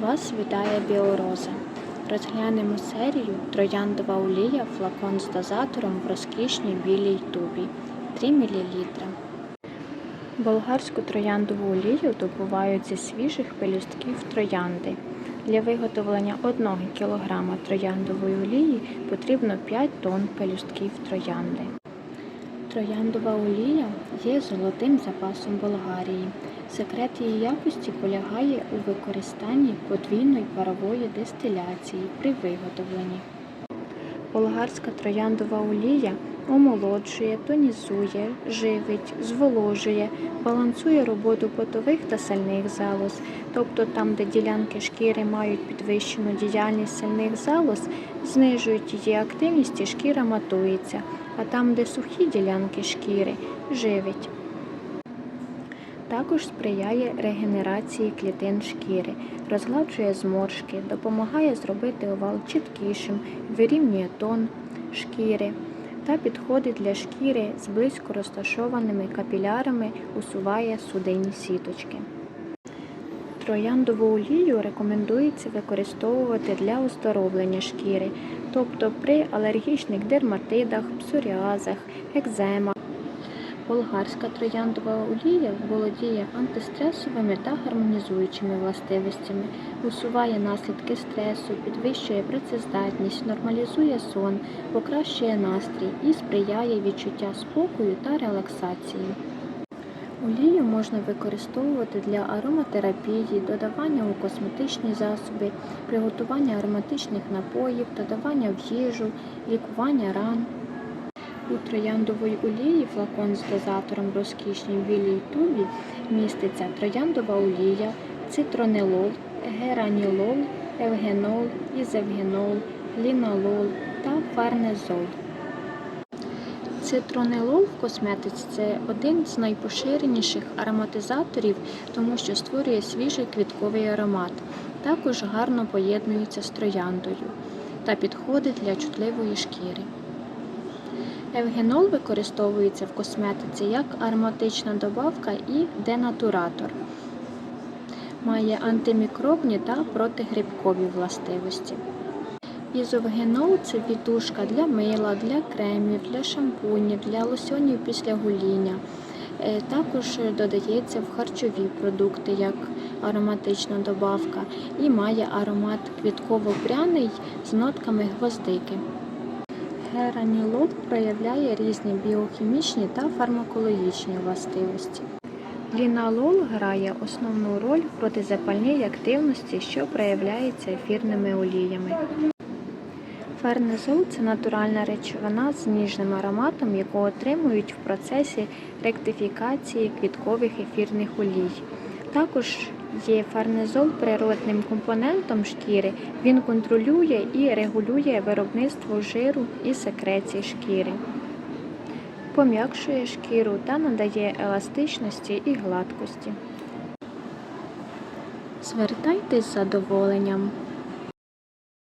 Вас вітає Біороза. Розглянемо серію Трояндова олія флакон з дозатором в розкішній білій тубі 3 мл. Болгарську трояндову олію добувають зі свіжих пелюстків троянди. Для виготовлення 1 кг трояндової олії потрібно 5 тонн пелюстків троянди. Трояндова олія є золотим запасом Болгарії. Секрет її якості полягає у використанні подвійної парової дистиляції при виготовленні. Болгарська трояндова олія омолоджує, тонізує, живить, зволожує, балансує роботу потових та сальних залоз, тобто там, де ділянки шкіри мають підвищену діяльність сальних залоз, знижують її активність і шкіра матується, а там, де сухі ділянки шкіри, живить. Також сприяє регенерації клітин шкіри, розгладжує зморшки, допомагає зробити овал чіткішим, вирівнює тон шкіри та підходить для шкіри з близько розташованими капілярами, усуває судинні сіточки. Трояндову олію рекомендується використовувати для оздоровлення шкіри, тобто при алергічних дерматидах, псоріазах, екземах. Болгарська трояндова олія володіє антистресовими та гармонізуючими властивостями, усуває наслідки стресу, підвищує працездатність, нормалізує сон, покращує настрій і сприяє відчуття спокою та релаксації. Олію можна використовувати для ароматерапії, додавання у косметичні засоби, приготування ароматичних напоїв, додавання в їжу, лікування ран. У трояндової олії флакон з дозатором в розкішній білій тубі міститься трояндова олія, цитронелол, геранілол, евгенол, ізевгенол, лінолол та фарнезол. Цитронелол в косметиці це один з найпоширеніших ароматизаторів, тому що створює свіжий квітковий аромат. Також гарно поєднується з трояндою та підходить для чутливої шкіри. Евгенол використовується в косметиці як ароматична добавка і денатуратор. Має антимікробні та протигрибкові властивості. Ізовгенол це віддушка для мила, для кремів, для шампунів, для лосьонів після гоління. Е, Також додається в харчові продукти як ароматична добавка і має аромат квітково-пряний з нотками гвоздики. Геранілол проявляє різні біохімічні та фармакологічні властивості. Ліналол грає основну роль в протизапальній активності, що проявляється ефірними оліями. Фернезол це натуральна речовина з ніжним ароматом, яку отримують в процесі ректифікації квіткових ефірних олій. Також є фарнезол природним компонентом шкіри. Він контролює і регулює виробництво жиру і секреції шкіри, пом'якшує шкіру та надає еластичності і гладкості. Звертайтесь з задоволенням.